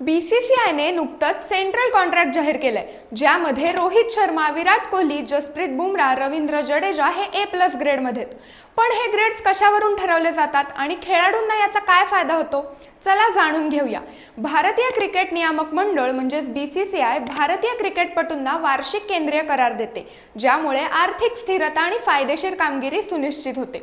बीसीसीआयने नुकतंच central contract जाहीर केलंय ज्यामध्ये रोहित शर्मा विराट कोहली जसप्रीत बुमराह रवींद्र जडेजा हे ए प्लस ग्रेडमध्ये पण हे ग्रेड्स कशावरून ठरवले जातात आणि खेळाडूंना याचा काय फायदा होतो? चला जाणून घेऊया. भारतीय क्रिकेट नियामक मंडळ म्हणजेच बीसीसीआय भारतीय क्रिकेटपटूंना वार्षिक केंद्रीय करार देते ज्यामुळे आर्थिक स्थिरता आणि फायदेशीर कामगिरी सुनिश्चित होते.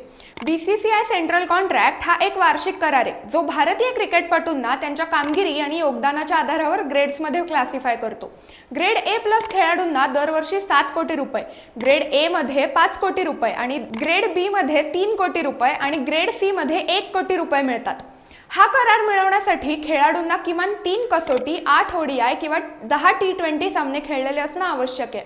बीसीसीआय सेंट्रल कॉन्ट्रॅक्ट हा एक वार्षिक करार आहे जो भारतीय क्रिकेटपटूंना त्यांच्या कामगिरी आणि योग योगदानाच्या आधारावर ग्रेड्समध्ये क्लासिफाय करतो. ग्रेड ए प्लस खेळाडूंना दरवर्षी सात कोटी रुपये ग्रेड ए मध्ये पाच कोटी रुपये आणि ग्रेड बी मध्ये तीन कोटी रुपये आणि ग्रेड सी मध्ये एक कोटी रुपये मिळतात. हा करार मिळवण्यासाठी खेळाडूंना किमान तीन कसोटी आठ ओडीआय किंवा दहा टी ट्वेंटी सामने खेळलेले असणं आवश्यक आहे.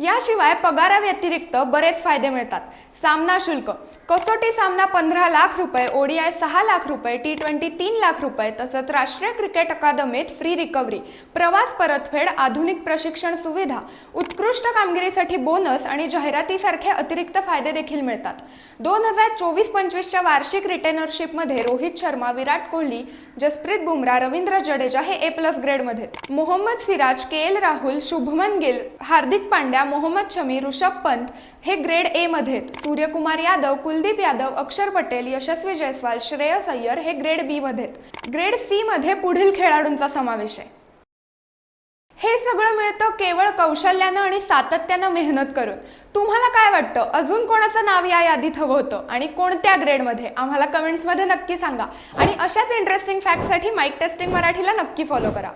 याशिवाय पगाराव्यतिरिक्त बरेच फायदे मिळतात. सामना शुल्क. कसोटी सामना पंधरा लाख रुपये ओडीआय सहा लाख रुपये टी ट्वेंटी तीन लाख रुपये तसंच राष्ट्रीय क्रिकेट अकादमीत फ्री रिकव्हरी प्रवास परतफेड आधुनिक प्रशिक्षण सुविधा उत्कृष्ट कामगिरीसाठी बोनस आणि जाहिरातीसारखे अतिरिक्त फायदे देखील मिळतात. दोन हजार चोवीस पंचवीसच्या वार्षिक रिटेनरशिपमध्ये रोहित शर्मा विराट कोहली जसप्रीत बुमराह रवींद्र जडेजा हे ए प्लस ग्रेडमध्ये मोहम्मद सिराज के एल राहुल शुभमन गिल हार्दिक पांड्या मोहम्मद शमी ऋषभ पंत हे ग्रेड ए मध्ये आहेत. सूर्यकुमार यादव कुलदीप यादव अक्षर पटेल यशस्वी जयस्वाल श्रेयस अय्यर हे ग्रेड बी मध्ये आहेत. ग्रेड सी मध्ये पुढील खेळाडूंचा समावेश आहे. हे सगळं मिळतं केवळ कौशल्यानं आणि सातत्यानं मेहनत करून. तुम्हाला काय वाटतं? अजून कोणाचं नाव या यादीत हवं होतं? आणि कोणत्या ग्रेडमध्ये आम्हाला कमेंट्समध्ये नक्की सांगा. आणि अशाच इंटरेस्टिंग फॅक्टसाठी माईक टेस्टिंग मराठीला नक्की फॉलो करा.